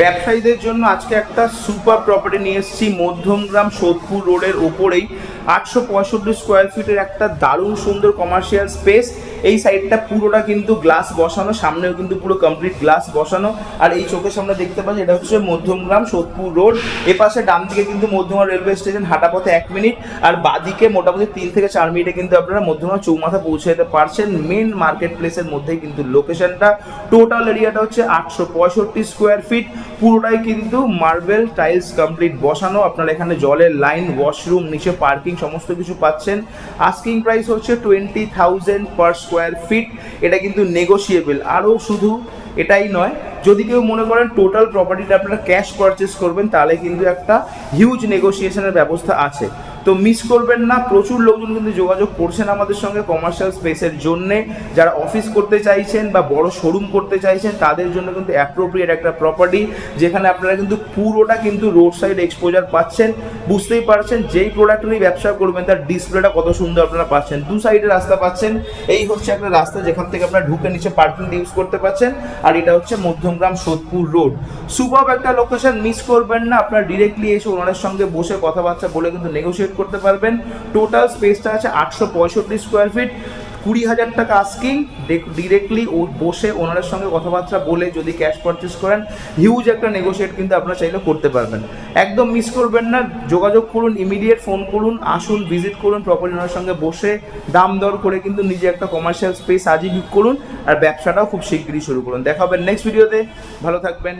ব্যবসায়ীদের জন্য আজকে একটা সুপার প্রপার্টি নিয়ে এসেছি মধ্যমগ্রাম সোদপুর রোডের ওপরেই। আটশো পঁয়ষট্টি স্কোয়ার ফিটের একটা দারুণ সুন্দর কমার্শিয়াল স্পেস এই সাইডটা পুরোটা কিন্তু গ্লাস বসানো, সামনেও কিন্তু পুরো কমপ্লিট গ্লাস বসানো। আর এই চোখের সামনে দেখতে পাচ্ছি এটা হচ্ছে মধ্যমগ্রাম সোদপুর রোড। এপাশে ডান দিকে কিন্তু মধ্যমগ্রাম রেলওয়ে স্টেশন হাঁটা পথে এক মিনিট। আর বাদিকে মোটামুটি তিন থেকে চার মিনিটে কিন্তু আপনারা মধ্যমগ্রাম চৌমাথা পৌঁছে যেতে পারছেন। মেন মার্কেট প্লেসের মধ্যেই কিন্তু লোকেশনটা টোটাল এরিয়াটা হচ্ছে আটশো পঁয়ষট্টি স্কোয়ার ফিট পুরোটাই কিন্তু মার্বেল টাইলস কমপ্লিট বসানো। আপনারা এখানে জলের লাইন ওয়াশরুম নিচে পার্কিং সমস্ত কিছু পাচ্ছেন। আস্কিং প্রাইস হচ্ছে twenty thousand per square feet এটা কিন্তু নেগোসিয়েবল আরও শুধু এটাই নয়, যদি কেউ মনে করেন টোটাল প্রপার্টিটা আপনারা ক্যাশ পারচেস করবেন, তাহলে কিন্তু একটা হিউজ নেগোসিয়েশনের ব্যবস্থা আছে। তো মিস করবেন না, প্রচুর লোকজন কিন্তু যোগাযোগ করছেন আমাদের সঙ্গে কমার্শিয়াল স্পেসের জন্যে। যারা অফিস করতে চাইছেন বা বড় শোরুম করতে চাইছেন, তাদের জন্য কিন্তু অ্যাপ্রোপ্রিয়েট একটা প্রপার্টি যেখানে আপনারা কিন্তু পুরোটা কিন্তু রোড সাইড এক্সপোজার পাচ্ছেন। বুঝতেই পারছেন, যেই প্রোডাক্ট নিয়ে ব্যবসা করবেন, তার ডিসপ্লেটা কত সুন্দর আপনারা পাচ্ছেন। দু সাইডে রাস্তা পাচ্ছেন। এই হচ্ছে একটা রাস্তা, যেখান থেকে আপনারা ঢুকে নিচে পার্কিং ইউজ করতে পারছেন আর এটা হচ্ছে মধ্যমগ্রাম সোদপুর রোড সুপার একটা লোকেশন মিস করবেন না, আপনারা ডিরেক্টলি এসে ওনারের সঙ্গে বসে কথাবার্তা বলে কিন্তু নেগোশিয়েট করতে পারবেন। টোটাল স্পেসটা আছে আটশো পঁয়ষট্টি স্কোয়ার ফিট কুড়ি হাজার টাকা আস্কিং ডিরেক্টলি ও বসে ওনারের সঙ্গে কথাবার্তা বলে যদি ক্যাশ পারচেস করেন হিউজ একটা নেগোশিয়েট কিন্তু আপনারা চাইলে করতে পারবেন। একদম মিস করবেন না। যোগাযোগ করুন ইমিডিয়েট ফোন করুন, আসুন ভিজিট করুন প্রপার্টি ওনার সঙ্গে বসে। দাম দর করে কিন্তু নিজে একটা কমার্শিয়াল স্পেস আজই বুক করুন। আর ব্যবসাটাও খুব শিগগিরই শুরু করুন। দেখা হবে নেক্সট ভিডিওতে ভালো থাকবেন।